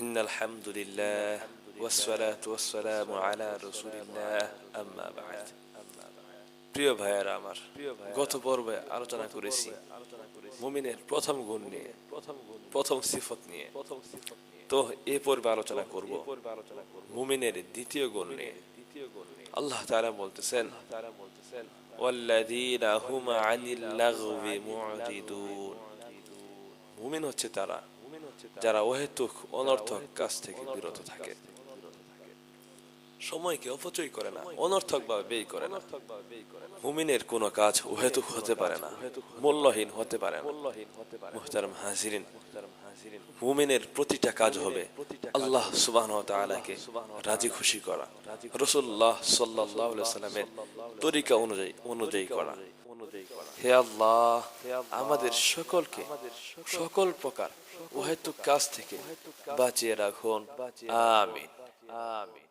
إن الحمد لله والصلاة والسلام على رسول الله أما بعد প্রিয় ভাইয়েরা আমার গত পর্বে আলোচনা করেছি মুমিনের প্রথম গুণ নিয়ে প্রথম সিফত নিয়ে তো এ পর্বে আলোচনা করব মুমিনের দ্বিতীয় গুণ নিয়ে আল্লাহ তাআলা বলতেছেন والذين هم عن اللغو معرضون মুমিন হচ্ছে তারা যারা অহেতুক, অনর্থক কাজ থেকে বিরত থাকে। সময়কে অপচয় করে না অনর্থক ভাবে ব্যয় করে না। মুমিনের কোনো কাজ অহেতুক হতে পারে না, মূল্যহীন হতে পারে মুহতারাম হাজিরিন, মুমিনের প্রতিটা কাজ হবে আল্লাহ সুবাহ তাআলাকে রাজি খুশি করা রসুল্লাহ সাল্লাহ সাল্লামের তরিকা অনুযায়ী অনুযায়ী করা। হে আল্লাহ আমাদের সকলকে সকল প্রকার অহেতুক কাজ থেকে বাঁচিয়ে রাখুন। আমিন। আমিন।